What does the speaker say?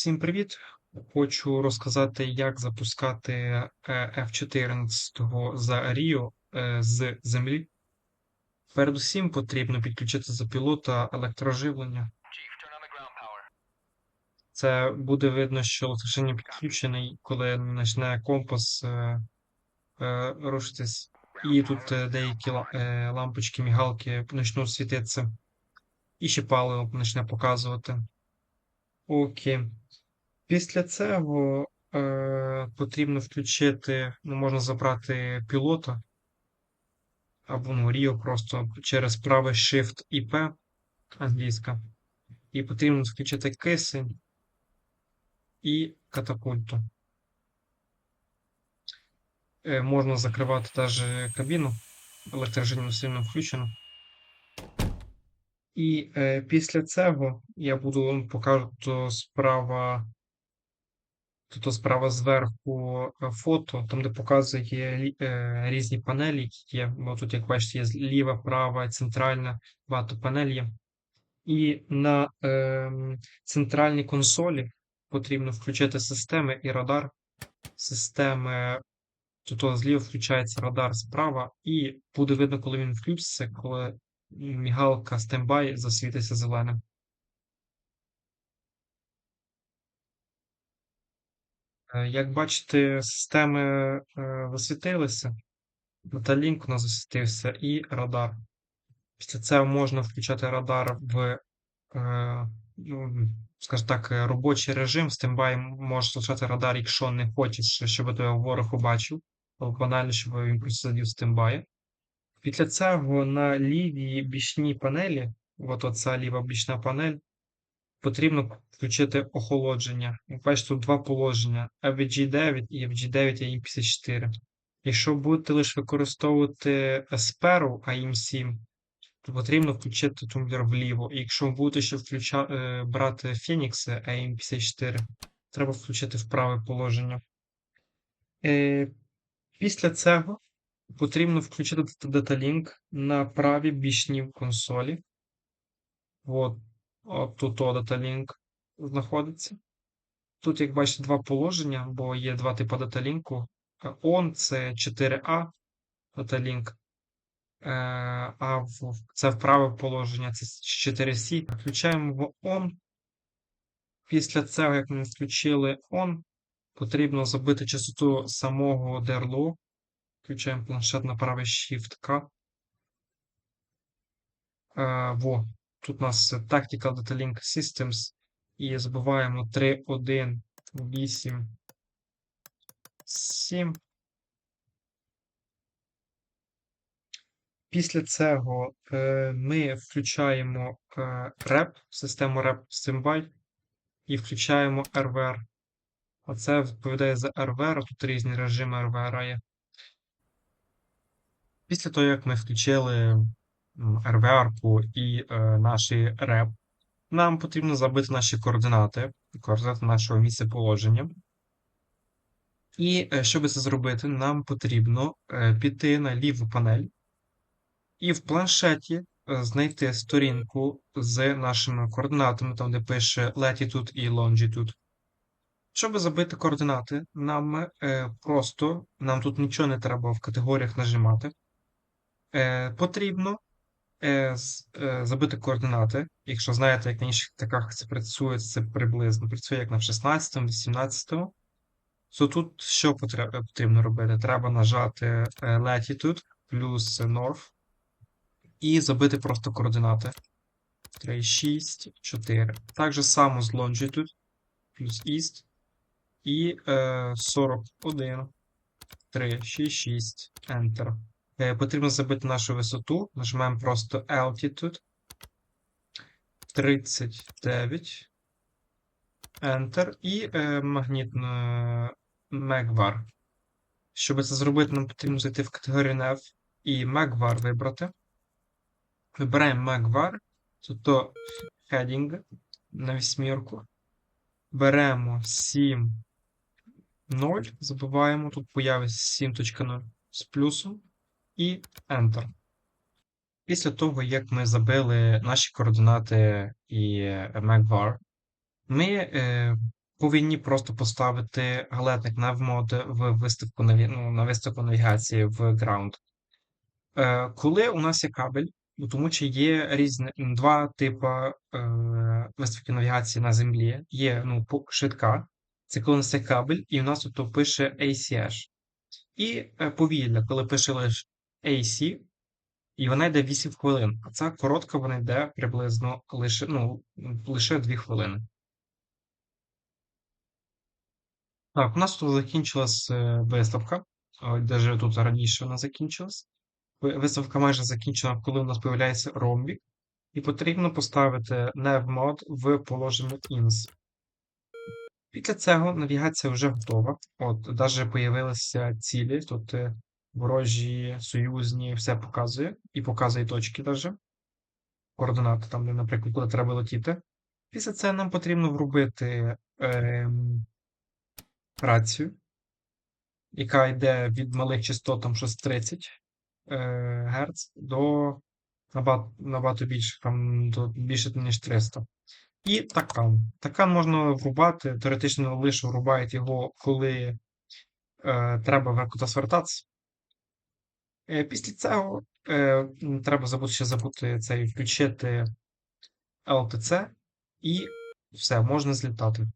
Всім привіт! Хочу розказати, як запускати е, F14 за Rio е, з землі. Передусім потрібно підключити за пілота електроживлення. Це буде видно, що електроживлення підключений, коли почне компас е, рушитись. І тут деякі лампочки, мігалки почнуть світитися. І ще паливо почне показувати. Окей. Після цього е, потрібно включити, ну, можна забрати пілота або ну, Ріо просто через правий Shift і англійська. І потрібно включити кисень і катапульту. Е, можна закривати теж кабіну, електрожильно сильно включено. І е, після цього я буду вам покажу то справа. Тут справа зверху е, фото, там, де показує е, різні панелі, які є. Бо тут, як бачите, є ліва, права, центральна, багато панель є. І на ем, центральній консолі потрібно включити системи і радар. Системи тут зліва включається радар справа, і буде видно, коли він включиться, коли мігалка стендбай засвітиться зеленим. Як бачите, системи е, засвітилися. Металінк у нас засвітився і радар. Після цього можна включати радар в, е, ну, скажімо так, е, робочий режим. Стендбай може залишати радар, якщо не хочеш, щоб тебе ворог побачив, або банально, щоб він просто сидів в стендбаї. Після цього на лівій бічній панелі, от оця ліва бічна панель, потрібно включити охолодження. Бачите, тут два положення: FG9 і FG9 AIM54. Якщо будете лише використовувати Sparrow AIM7, то потрібно включити тумблер вліво. І якщо будете ще включа... е, брати Phoenix AIM54, треба включити в праве положення. Е, Після цього потрібно включити Datalink на правій бічній консолі. От, от тут Datalink знаходиться. Тут, як бачите, два положення, бо є два типи даталінку. On це 4A даталінк, е, а в, це вправе положення, це 4C. Включаємо в On. Після цього, як ми включили On, потрібно забити частоту самого DRLO. Включаємо планшет на правий Shift-K. Е, во, тут у нас Tactical Data Link Systems. І забуваємо 3, 1, 8, 7. Після цього е, ми включаємо е, REP, систему REP Standby і включаємо RVR. Оце відповідає за RVR, а тут різні режими RVR є. Після того, як ми включили RVR-ку і е, наш REP, нам потрібно забити наші координати, координати нашого місця положення. І е, щоб це зробити, нам потрібно е, піти на ліву панель і в планшеті знайти сторінку з нашими координатами, там де пише Latitude і Longitude. Щоб забити координати, нам просто, нам тут нічого не треба в категоріях нажимати. Потрібно забити координати. Якщо знаєте, як на інших таках це працює, це приблизно працює як на 16, 18. То тут що потрібно робити? Треба нажати е, Latitude плюс North і забити просто координати. 3, 6, 4. Так же само з Longitude плюс East і е, 41, 3, 6, 6, Enter. Е, потрібно забити нашу висоту. Нажимаємо просто Altitude. 39. Enter. І е, магнітно Megvar. Щоб це зробити, нам потрібно зайти в категорію NF і Megvar вибрати. Вибираємо Megvar, тобто heading на вісьмірку. Беремо 7, 0, забуваємо, тут появиться 7.0 з плюсом і Enter. Після того, як ми забили наші координати і Megvar, ми е, повинні просто поставити галетник навмод в виставку ну, на виставку навігації в Ground. Е, коли у нас є кабель, ну, тому що є різні два типи е, виставки навігації на землі. Є ну, швидка, це коли у нас є кабель, і у нас тут пише ACH. І е, повільна, коли пише лише AC, і вона йде 8 хвилин. А ця коротка, вона йде приблизно лише, ну, лише 2 хвилини. Так, у нас тут закінчилась е, виставка. Даже тут раніше вона закінчилась. Виставка майже закінчена, коли у нас появляється ромбік. І потрібно поставити nav-mode в положення INS. Після цього навігація вже готова. От, навіть появилися цілі. Тут е, ворожі, союзні, все показує. І показує точки навіть. Координати, там, де, наприклад, куди треба летіти. Після цього нам потрібно вробити ем, рацію, яка йде від малих частот там щось 30 е, Гц до набагато, набагато більше, там до більше ніж 300. І такан. Такан можна врубати, теоретично лише врубають його, коли е, треба в звертатися. Е, після цього е, треба забути ще забути цей включити LTC і все, можна злітати.